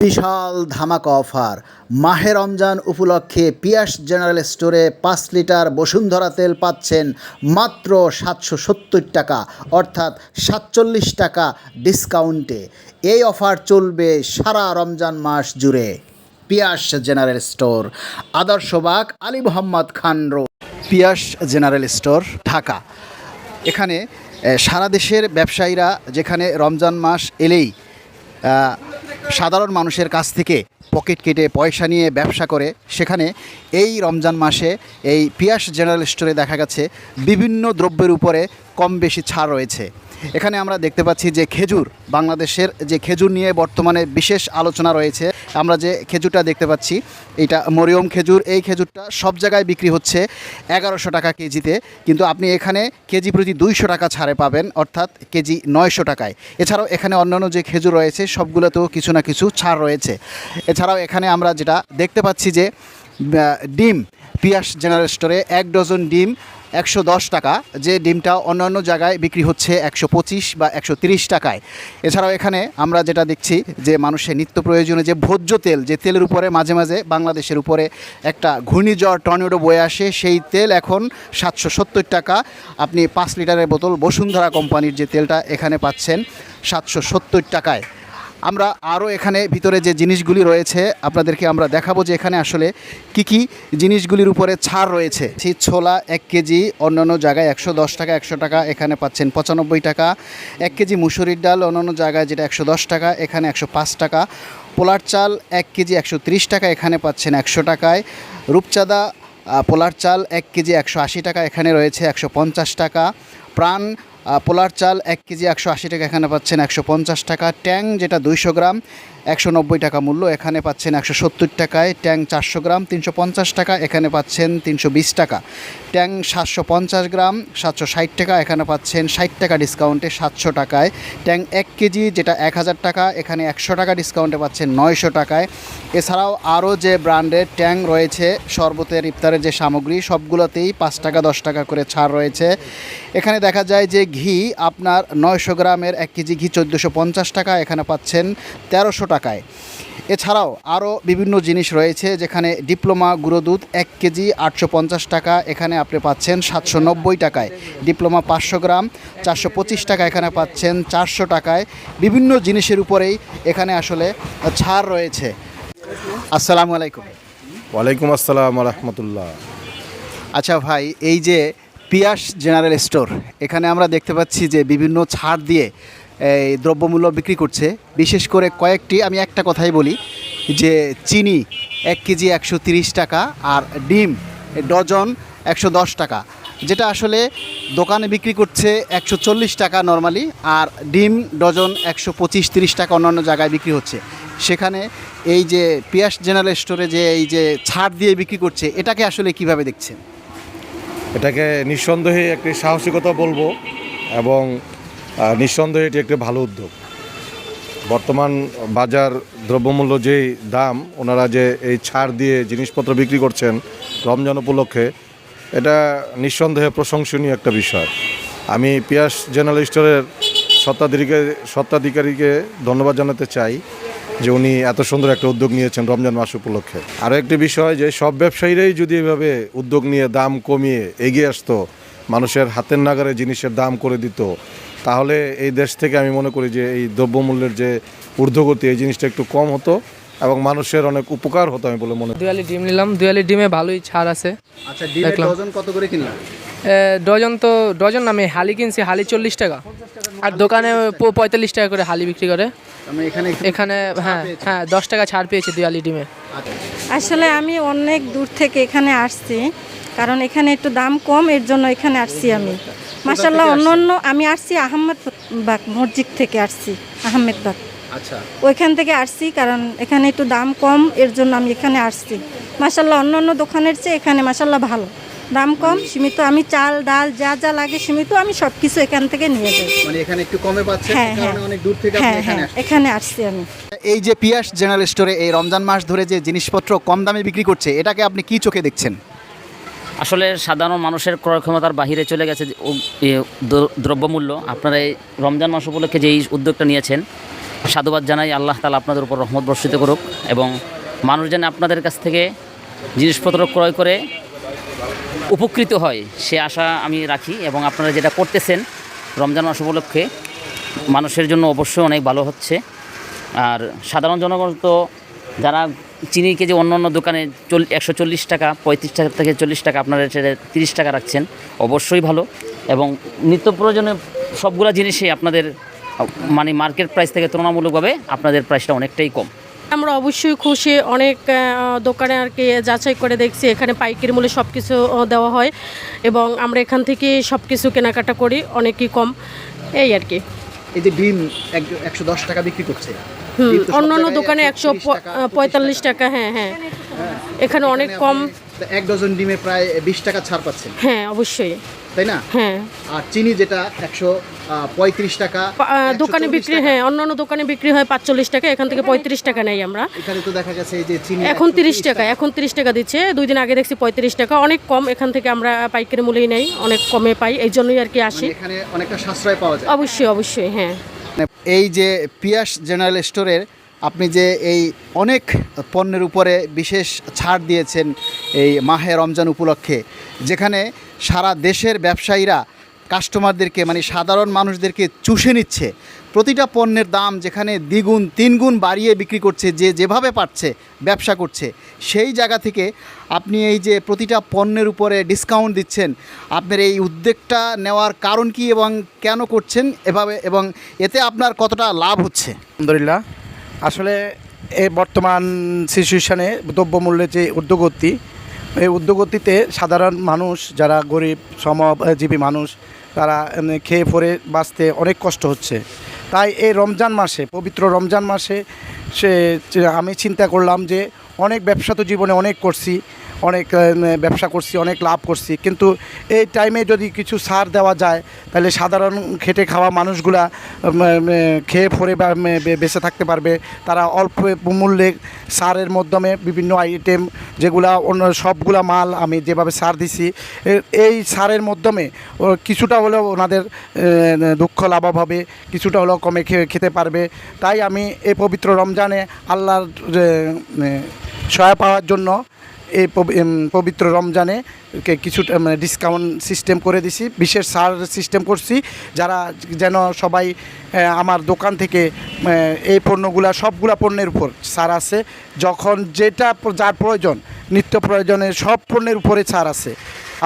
বিশাল ধামাকা অফার। মাহে রমজান উপলক্ষে পিয়াস জেনারেল স্টোরে পাঁচ লিটার বসুন্ধরা তেল পাচ্ছেন মাত্র সাতশো সত্তর টাকা, অর্থাৎ সাতচল্লিশ টাকা ডিসকাউন্টে। এই অফার চলবে সারা রমজান মাস জুড়ে। Piyas general store, Adarshabag, Ali Mohammad Khan road. Piyas general store, Dhaka. এখানে সারা দেশের ব্যবসায়ীরা যেখানে রমজান মাস এলেই সাধারণ মানুষের কাছ থেকে পকেট কেটে পয়সা নিয়ে ব্যবসা করে, সেখানে এই রমজান মাসে এই পিয়াস জেনারেল স্টোরে দেখা গেছে বিভিন্ন দ্রব্যের উপরে কম বেশি ছাড় রয়েছে। এখানে আমরা দেখতে পাচ্ছি যে খেজুর, বাংলাদেশের যে খেজুর নিয়ে বর্তমানে বিশেষ আলোচনা রয়েছে। আমরা যে খেজুরটা দেখতে পাচ্ছি, এটা মরিয়ম খেজুর। এই খেজুরটা সব জায়গায় বিক্রি হচ্ছে এগারোশো টাকা কেজিতে। কিন্তু আপনি এখানে কেজি প্রতি দুইশো টাকা ছাড়ে পাবেন, অর্থাৎ কেজি নয়শো টাকায়। এছাড়াও এখানে অন্যান্য যে খেজুর রয়েছে, সবগুলোতেও কিছু না কিছু ছাড় রয়েছে। এছাড়াও এখানে আমরা যেটা দেখতে পাচ্ছি যে ডিম, পিয়াস জেনারেল স্টোরে এক ডজন ডিম একশো দশ টাকা, যে ডিমটা অন্যান্য জায়গায় বিক্রি হচ্ছে একশো পঁচিশ বা একশো টাকায়। এছাড়াও এখানে আমরা যেটা দেখছি যে মানুষের নিত্য প্রয়োজনে যে ভোজ্য তেল, যে তেলের উপরে মাঝে মাঝে বাংলাদেশের উপরে একটা ঘূর্ণিঝড়, টর্নেডো বয়ে আসে, সেই তেল এখন সাতশো সত্তর টাকা। আপনি পাঁচ লিটারের বোতল বসুন্ধরা কোম্পানির যে তেলটা এখানে পাচ্ছেন সাতশো সত্তর টাকায়। আমরা আরও এখানে ভিতরে যে জিনিসগুলি রয়েছে, আপনাদেরকে আমরা দেখাবো যে এখানে আসলে কি কি জিনিসগুলির উপরে ছাড় রয়েছে। সেই ছোলা এক কেজি, অন্যান্য জায়গায় একশো দশ টাকা, একশো টাকা, এখানে পাচ্ছেন পঁচানব্বই টাকা। এক কেজি মুসুরির ডাল, অন্যান্য জায়গায় যেটা একশো দশ টাকা, এখানে একশো পাঁচ টাকা। পোলার চাল এক কেজি একশো ত্রিশ টাকা, এখানে পাচ্ছেন একশো টাকায়। রূপচাঁদা পোলার চাল এক কেজি একশো আশি টাকা, এখানে রয়েছে একশো পঞ্চাশ টাকা। প্রাণ পোলার চাল এক কেজি একশো আশি টাকা, এখানে পাচ্ছেন একশো পঞ্চাশ টাকা। ট্যাং যেটা দুইশো গ্রাম, একশো নব্বই টাকা মূল্য, এখানে পাচ্ছেন একশো সত্তর টাকায়। ট্যাং চারশো গ্রাম, তিনশো পঞ্চাশ টাকা, এখানে পাচ্ছেন তিনশো বিশ টাকা। ট্যাং সাতশো পঞ্চাশ গ্রাম, সাতশো ষাট টাকা, এখানে পাচ্ছেন ষাট টাকা ডিসকাউন্টে সাতশো টাকায়। ট্যাং এক কেজি যেটা এক হাজার টাকা, এখানে একশো টাকা ডিসকাউন্টে পাচ্ছেন নয়শো টাকায়। এছাড়াও আরও যে ব্র্যান্ডের ট্যাং রয়েছে, শরবতের ইফতারের যে সামগ্রী, সবগুলোতেই পাঁচ টাকা দশ টাকা করে ছাড় রয়েছে। এখানে দেখা যায় যে ঘি আপনার নয়শো গ্রামের এক কেজি ঘি চোদ্দোশো পঞ্চাশ টাকা এখানে পাচ্ছেন তেরোশো টাকায়। এছাড়াও আরও বিভিন্ন জিনিস রয়েছে যেখানে ডিপ্লোমা গুঁড়ো দুধ এক কেজি আটশো পঞ্চাশ টাকা এখানে আপনি পাচ্ছেন সাতশো নব্বই টাকায়। ডিপ্লোমা পাঁচশো গ্রাম চারশো পঁচিশ টাকা এখানে পাচ্ছেন চারশো টাকায়। বিভিন্ন জিনিসের উপরেই এখানে আসলে ছাড় রয়েছে। আসসালামু আলাইকুম। ওয়ালাইকুম আসসালাম রহমতুল্লাহ। আচ্ছা ভাই এই যে পিয়াস জেনারেল স্টোর। এখানে আমরা দেখতে পাচ্ছি যে বিভিন্ন ছাড় দিয়ে, এই দ্রব্যমূল্য বিক্রি করছে। বিশেষ করে কয়েকটি, আমি একটা কথাই বলি যে চিনি এক কেজি একশো টাকা আর ডিম ডজন একশো দশ টাকা, যেটা আসলে দোকানে বিক্রি করছে একশো চল্লিশ টাকা নর্মালি আর ডিম ডজন একশো পঁচিশ তিরিশ টাকা অন্যান্য জায়গায় বিক্রি হচ্ছে। সেখানে এই যে পিয়াস জেনারেল স্টোরে যে এই যে ছাড় দিয়ে বিক্রি করছে, এটাকে আসলে কীভাবে দেখছেন? এটাকে নিঃসন্দেহে একটি সাহসিকতা বলব এবং নিঃসন্দেহে এটি একটি ভালো উদ্যোগ। বর্তমান বাজার দ্রব্যমূল্য যেই দাম, ওনারা যে এই ছাড় দিয়ে জিনিসপত্র বিক্রি করছেন রমজান উপলক্ষে, এটা নিঃসন্দেহে প্রশংসনীয় একটা বিষয়। আমি পিয়াস জেনারেল স্টোরের সত্ত্বাধিকারীকে সত্ত্বাধিকারীকে ধন্যবাদ জানাতে চাই। যে উনি এত সুন্দর একটা উদ্যোগ নিয়েছেন রমজান মাস উপলক্ষে। আরও একটি বিষয় যে সব ব্যবসায়ীরাই যদি এভাবে উদ্যোগ নিয়ে দাম কমিয়ে এগিয়ে আসতো মানুষের হাতের নাগারে জিনিসের দাম করে দিত তাহলে এই দেশ থেকে আমি মনে করি যে এই দ্রব্যমূল্যের যে ঊর্ধ্বগতি এই জিনিসটা একটু কম হতো এবং মানুষের অনেক উপকার হতো আমি বলে মনে দুয়ালি ডিম নিলাম দুয়ালি ডিমে ভালোই ছাড় আছে। আচ্ছা ডিমের ডজন কত করে কিনলাম? ডজন তো ডজন আমি হালি কিনছি হালি চল্লিশ টাকা। আর দোকানে প- পঁয়তাল্লিশ টাকা করে হালি বিক্রি করে। এখানে এখানে হ্যাঁ হ্যাঁ দশ টাকা ছাড় পেয়েছি দুয়ালি ডিমে। আচ্ছা। আসলে আমি অনেক দূর থেকে এখানে আসছি কারণ এখানে একটু দাম কম এর জন্য এখানে আসছি আমি। মাসাল্লাহ অন্য অন্য আমি আসছি আহমেদ বাগ মসজিদ থেকে আসছি আহমেদ বাগ আচ্ছা। ওইখান থেকে আসছি কারণ এখানে একটু দাম কম এর জন্য আমি এখানে আসছি। মাসাল্লাহ অন্য অন্য দোকানের চেয়ে এখানে মাসাল্লাহ ভালো। দাম কম সীমিত। আমি চাল ডাল যা যা লাগে সীমিত আমি সব কিছু এখান থেকে নিয়ে যাই। মানে এখানে একটু কমে পাচ্ছেন হ্যাঁ হ্যাঁ। অনেক দূর থেকে আপনি হ্যাঁ এখানে হ্যাঁ এখানে আসছি আমি। এই যে পিয়াস জেনারেল স্টোরে এই রমজান মাস ধরে যে জিনিসপত্র কম দামে বিক্রি করছে এটাকে আপনি কি চোখে দেখছেন? আসলে সাধারণ মানুষের ক্রয় ক্ষমতার বাহিরে চলে গেছে দ্রব্যমূল্য। আপনারা এই রমজান মাস উপলক্ষে যে এই উদ্যোগটা নিয়েছেন সাধুবাদ জানাই আল্লাহ তালা আপনাদের উপর রহমত বর্ষিত করুক এবং মানুষ যেন আপনাদের কাছ থেকে জিনিসপত্র ক্রয় করে উপকৃত হয়, সে আশা আমি রাখি এবং আপনারা যেটা করতেছেন রমজান মাস উপলক্ষে মানুষের জন্য অবশ্যই অনেক ভালো হচ্ছে। আর সাধারণ জনগণ তো যারা চিনি কেজি অন্য অন্য দোকানে চল, একশো চল্লিশ টাকা, পঁয়ত্রিশ টাকা থেকে চল্লিশ টাকা আপনারা সেটা তিরিশ টাকা রাখছেন, অবশ্যই ভালো। এবং নিত্য প্রয়োজনে সবগুলো জিনিসই আপনাদের মানে মার্কেট প্রাইস থেকে তুলনামূলকভাবে আপনাদের প্রাইসটা অনেকটাই কম। আমরা অবশ্যই খুশি অনেক দোকানে আর কি যাচাই করে দেখছি এখানে পাইকারি মূল্যে সব কিছু দেওয়া হয় এবং আমরা এখান থেকে সব কিছু কেনাকাটা করি অনেকই কম এই আর কি। এই যে ডিম একশো দশ টাকা বিক্রি করছে। হুম ডিম তো সব অন্য অন্য জায়গায় দোকানে একশো 30 টাকা, 25 পঁয়তাল্লিশ টাকা। হ্যাঁ হ্যাঁ। এখানে অনেক কম এক ডজন ডিমে প্রায় বিশ টাকা ছাড় পাচ্ছেন। হ্যাঁ অবশ্যই। তাই না? হ্যাঁ। আর চিনি যেটা একশো পঁয়ত্রিশ টাকা দোকানে বিক্রি হ্যাঁ অন্য অন্য দোকানে বিক্রি হয় পাঁচচল্লিশ টাকা এখান থেকে পঁয়ত্রিশ টাকা নেই আমরা। এখানে তো দেখা গেছে এই যে চিনি এখন তিরিশ টাকা এখন তিরিশ টাকা দিচ্ছে দুই দিন আগে দেখছি পঁয়ত্রিশ টাকা অনেক কম এখান থেকে আমরা পাইকারি মূল্যেই নেই অনেক কমে পাই এই জন্যই আর কি আসি। মানে এখানে অনেকটা সাশ্রয় পাওয়া যায়। অবশ্যই অবশ্যই হ্যাঁ। এই যে পিয়াস জেনারেল স্টোরের আপনি যে এই অনেক পণ্যের উপরে বিশেষ ছাড় দিয়েছেন এই মাহে রমজান উপলক্ষে, যেখানে সারা দেশের ব্যবসায়ীরা কাস্টমারদেরকে মানে সাধারণ মানুষদেরকে চুষে নিচ্ছে, প্রতিটা পণ্যের দাম যেখানে দ্বিগুণ, তিনগুণ বাড়িয়ে বিক্রি করছে, যে যেভাবে পারছে, ব্যবসা করছে, সেই জায়গা থেকে আপনি এই যে প্রতিটা পণ্যের উপরে ডিসকাউন্ট দিচ্ছেন, আপনার এই উদ্যোগটা নেওয়ার কারণ কি এবং কেন করছেন এভাবে, এবং এতে আপনার কতটা লাভ হচ্ছে? আলহামদুলিল্লাহ। আসলে এ বর্তমান সিচুয়েশানে দ্রব্যমূল্যের যে উদ্যোগতি এই উদ্যোগতিতে সাধারণ মানুষ যারা গরিব শ্রমজীবী মানুষ, তারা খেয়ে, পরে বাঁচতে অনেক কষ্ট হচ্ছে। তাই এই রমজান মাসে, পবিত্র রমজান মাসে সে আমি চিন্তা করলাম যে অনেক ব্যবসা তো জীবনে অনেক করছি, অনেক ব্যবসা করছি, অনেক লাভ করছি। কিন্তু এই টাইমে যদি কিছু সার দেওয়া যায়, তাহলে সাধারণ খেটে খাওয়া মানুষগুলা খেয়ে ফরে বেঁচে থাকতে পারবে। তারা অল্প মূল্যে সারের মাধ্যমে বিভিন্ন আইটেম যেগুলা অন্য সবগুলা মাল আমি যেভাবে সার দিছি এই সারের মাধ্যমে কিছুটা হলেও ওনাদের দুঃখ লাভব হবে, কিছুটা হলেও কমে খেতে পারবে। তাই আমি এই পবিত্র রমজানে আল্লাহর সহায় পাওয়ার জন্য এই পবিত্র রমজানে কে কিছুটা মানে ডিসকাউন্ট সিস্টেম করে দিছি। বিশেষ সার সিস্টেম করছি যারা যেন সবাই আমার দোকান থেকে এই পণ্যগুলা, সবগুলা পণ্যের উপর সার আছে। যখন যেটা যার প্রয়োজন, নিত্য প্রয়োজনে সব পণ্যের উপরে ছাড় আছে।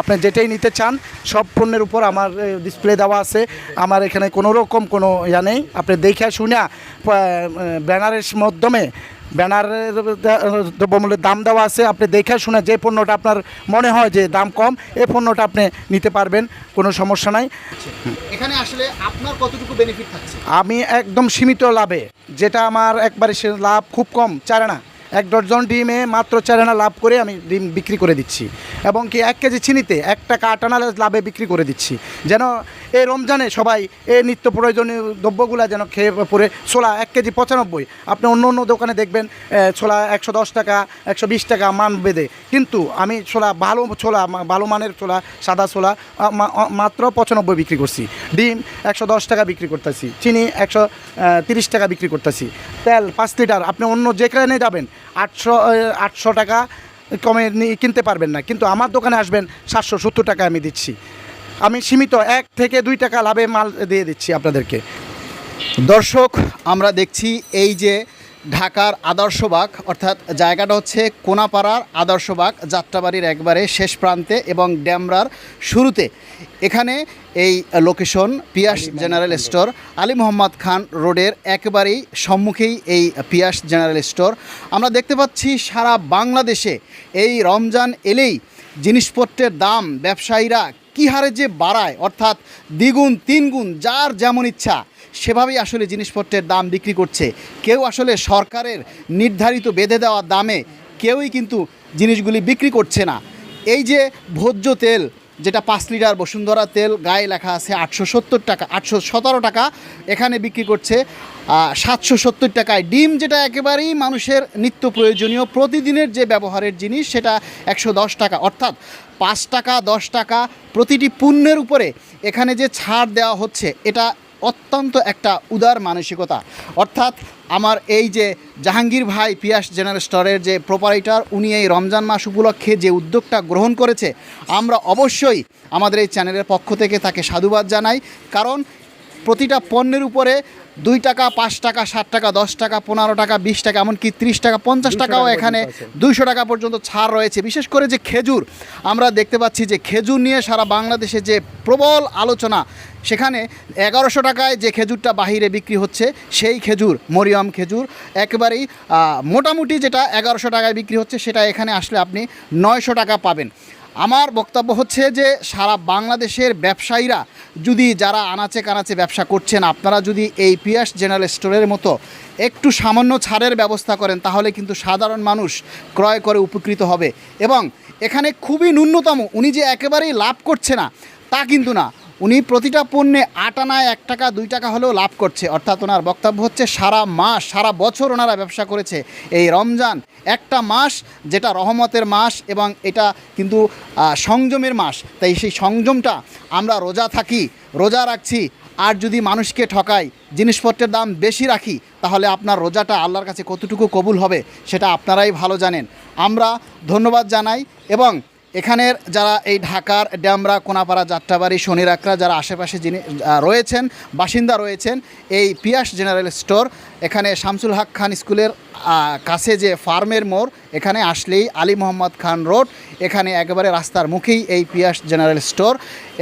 আপনি যেটাই নিতে চান সব পণ্যের উপর আমার ডিসপ্লে দেওয়া আছে। আমার এখানে কোনো রকম কোনো ইয়া নেই। আপনি দেখে শুনে ব্যানারের মাধ্যমে ব্যানারের দ্রব্যমূল্যের দাম দেওয়া আছে। আপনি দেখে শুনে যে পণ্যটা আপনার মনে হয় যে দাম কম এই পণ্যটা আপনি নিতে পারবেন কোনো সমস্যা নাই। এখানে আসলে আপনার কতটুকু বেনিফিট থাকছে? আমি একদম সীমিত লাভে যেটা আমার একবারে সে লাভ খুব কম চারানা এক ডজন ডিমে মাত্র চার আনা লাভ করে আমি ডিম বিক্রি করে দিচ্ছি। এবং কি এক কেজি চিনিতে এক টাকা আটানা লাভে বিক্রি করে দিচ্ছি। যেন এই রমজানে সবাই এই নিত্য প্রয়োজনীয় দ্রব্যগুলা যেন খেয়ে পরে ছোলা এক কেজি পঁচানব্বই। আপনি অন্য অন্য দোকানে দেখবেন ছোলা একশো দশ টাকা, একশো বিশ টাকা মান বেঁধে। কিন্তু আমি ছোলা ভালো ছোলা ভালো মানের ছোলা, সাদা ছোলা মাত্র পঁচানব্বই বিক্রি করছি। ডিম একশো দশ টাকা বিক্রি করতেছি। চিনি একশো তিরিশ টাকা বিক্রি করতেছি। তেল পাঁচ লিটার। আপনি অন্য যেখানে যাবেন, আটশো আটশো টাকা কমে কিনতে পারবেন না। কিন্তু আমার দোকানে আসবেন, সাতশো সত্তর টাকা আমি দিচ্ছি। আমি সীমিত এক থেকে দুই টাকা লাভে মাল দিয়ে দিচ্ছি আপনাদেরকে। দর্শক, আমরা দেখছি এই যে ঢাকার আদর্শবাগ, অর্থাৎ জায়গাটা হচ্ছে কোনাপাড়ার আদর্শবাগ, যাত্রাবাড়ির একবারে শেষ প্রান্তে এবং ড্যামরার শুরুতে। এখানে এই location Piyas general store, Ali Mohammad Khan রোডের একেবারেই সম্মুখেই এই পিয়াস জেনারেল স্টোর। আমরা দেখতে পাচ্ছি সারা বাংলাদেশে এই রমজান এলেই জিনিসপত্রের দাম, ব্যবসায়ীরা কী হারে যে বাড়ায়, অর্থাৎ দ্বিগুণ, তিনগুণ, যার যেমন ইচ্ছা, সেভাবেই আসলে জিনিসপত্রের দাম বিক্রি করছে। কেউ আসলে সরকারের নির্ধারিত বেঁধে দেওয়া দামে কেউই কিন্তু জিনিসগুলি বিক্রি করছে না। এই যে ভোজ্য তেল যেটা পাঁচ লিটার বসুন্ধরা তেল, গায়ে লেখা আছে আটশো সত্তর টাকা, আটশো সতেরো টাকা। এখানে বিক্রি করছে সাতশো সত্তর টাকায়। ডিম যেটা একেবারেই মানুষের নিত্য প্রয়োজনীয়, প্রতিদিনের যে ব্যবহারের জিনিস, সেটা একশো দশ টাকা। অর্থাৎ পাঁচ টাকা, দশ টাকা প্রতিটি পণ্যের উপরে এখানে যে ছাড় দেওয়া হচ্ছে, এটা অত্যন্ত একটা উদার মানসিকতা। অর্থাৎ আমার এই যে জাহাঙ্গীর ভাই পিয়াস জেনারেল স্টোরের যে প্রোপারেটার উনি এই রমজান মাস উপলক্ষে যে উদ্যোগটা গ্রহণ করেছে, আমরা অবশ্যই আমাদের এই চ্যানেলের পক্ষ থেকে তাকে সাধুবাদ জানাই। কারণ প্রতিটা পণ্যের উপরে দুই টাকা পাঁচ টাকা সাত টাকা দশ টাকা পনেরো টাকা বিশ টাকা এমনকি ত্রিশ টাকা পঞ্চাশ টাকাও এখানে দুইশো টাকা পর্যন্ত ছাড় রয়েছে। বিশেষ করে যে খেজুর আমরা দেখতে পাচ্ছি যে খেজুর নিয়ে সারা বাংলাদেশে যে প্রবল আলোচনা সেখানে এগারোশো টাকায় যে খেজুরটা বাহিরে বিক্রি হচ্ছে সেই খেজুর মরিয়ম খেজুর একেবারেই মোটামুটি যেটা এগারোশো টাকায় বিক্রি হচ্ছে সেটা এখানে আসলে আপনি নয়শো টাকা পাবেন। আমার বক্তব্য হচ্ছে যে সারা বাংলাদেশের ব্যবসায়ীরা যদি যারা আনাচে কানাচে ব্যবসা করছেন, আপনারা যদি এই পিয়াস জেনারেল স্টোরের মতো একটু সামান্য ছাড়ের ব্যবস্থা করেন, তাহলে কিন্তু সাধারণ মানুষ ক্রয় করে উপকৃত হবে। এবং এখানে খুবই ন্যূনতম, উনি যে একেবারেই লাভ করছে না, তা কিন্তু না। উনি প্রতিটা পণ্যে আট আনায় এক টাকা, দুই টাকা হলেও লাভ করছে। অর্থাৎ ওনার বক্তব্য হচ্ছে, সারা মাস, সারা বছর ওনারা ব্যবসা করেছে এই রমজান। একটা মাস যেটা রহমতের মাস এবং এটা কিন্তু সংযমের মাস। তাই সেই সংযমটা আমরা রোজা থাকি, রোজা রাখছি। আর যদি মানুষকে ঠকাই, জিনিসপত্রের দাম বেশি রাখি, তাহলে আপনার রোজাটা আল্লাহর কাছে কতটুকু কবুল হবে, সেটা আপনারাই ভালো জানেন। আমরা ধন্যবাদ জানাই এবং এখানের যারা এই ঢাকার ড্যামরা, কোনাপাড়া, যাত্রাবাড়ি, শনিরাকরা যারা আশেপাশে যিনি রয়েছেন, বাসিন্দা রয়েছেন, এই পিয়াস জেনারেল স্টোর, এখানে শামসুল হক খান স্কুলের কাছে যে ফার্মের মোড়, এখানে আসলেই আলী মোহাম্মদ খান রোড, এখানে একেবারে রাস্তার মুখেই এই পিয়াস জেনারেল স্টোর।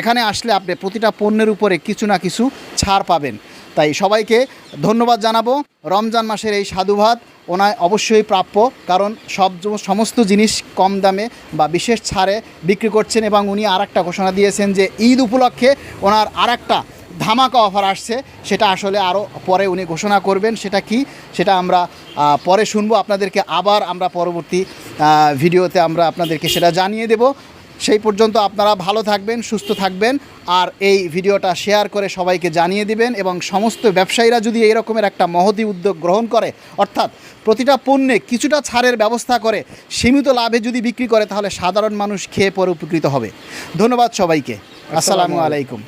এখানে আসলে আপনি প্রতিটা পণ্যের উপরে কিছু না কিছু ছাড় পাবেন। তাই সবাইকে ধন্যবাদ জানাব। রমজান মাসের এই সাধুভাত ওনায় অবশ্যই প্রাপ্য, কারণ সব সমস্ত জিনিস কম দামে বা বিশেষ ছাড়ে বিক্রি করছেন এবং উনি আর একটা ঘোষণা দিয়েছেন যে ঈদ উপলক্ষে ওনার আর ধামাকা অফার আসছে, সেটা আসলে আরও পরে উনি ঘোষণা করবেন, সেটা কি? সেটা আমরা পরে শুনব। আপনাদেরকে আবার আমরা পরবর্তী ভিডিওতে আমরা আপনাদেরকে সেটা জানিয়ে দেব। সেই পর্যন্ত আপনারা ভালো থাকবেন সুস্থ থাকবেন আর এই ভিডিওটা শেয়ার করে সবাইকে জানিয়ে দিবেন এবং সমস্ত ব্যবসায়ীরা যদি এই রকমের একটা মহতি উদ্যোগ গ্রহণ করে অর্থাৎ প্রতিটা পণ্যে কিছুটা ছাড়ের ব্যবস্থা করে সীমিত লাভে যদি বিক্রি করে তাহলে সাধারণ মানুষ খেয়ে পরে উপকৃত হবে। ধন্যবাদ সবাইকে। আসসালামু আলাইকুম।